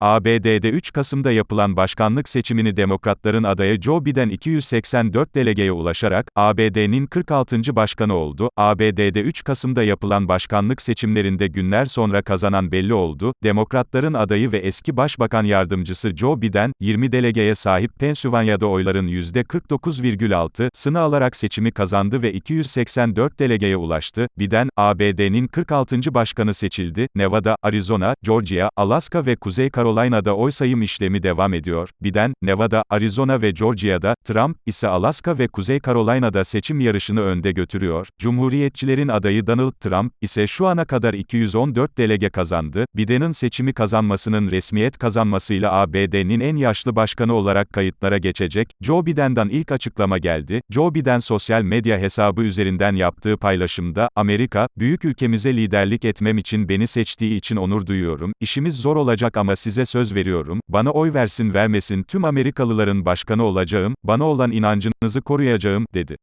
ABD'de 3 Kasım'da yapılan başkanlık seçimini Demokratların adayı Joe Biden 284 delegeye ulaşarak, ABD'nin 46. başkanı oldu. ABD'de 3 Kasım'da yapılan başkanlık seçimlerinde günler sonra kazanan belli oldu. Demokratların adayı ve eski başbakan yardımcısı Joe Biden, 20 delegeye sahip Pennsylvania'da oyların %49,6'sını alarak seçimi kazandı ve 284 delegeye ulaştı. Biden, ABD'nin 46. başkanı seçildi. Nevada, Arizona, Georgia, Alaska ve Kuzey Carolina'da oy sayım işlemi devam ediyor. Biden, Nevada, Arizona ve Georgia'da, Trump ise Alaska ve Kuzey Carolina'da seçim yarışını önde götürüyor. Cumhuriyetçilerin adayı Donald Trump ise şu ana kadar 214 delege kazandı. Biden'ın seçimi kazanmasının resmiyet kazanmasıyla ABD'nin en yaşlı başkanı olarak kayıtlara geçecek. Joe Biden'dan ilk açıklama geldi. Joe Biden sosyal medya hesabı üzerinden yaptığı paylaşımda, Amerika, büyük ülkemize liderlik etmem için beni seçtiği için onur duyuyorum. İşimiz zor olacak ama size söz veriyorum. Bana oy versin vermesin tüm Amerikalıların başkanı olacağım. Bana olan inancınızı koruyacağım, dedi.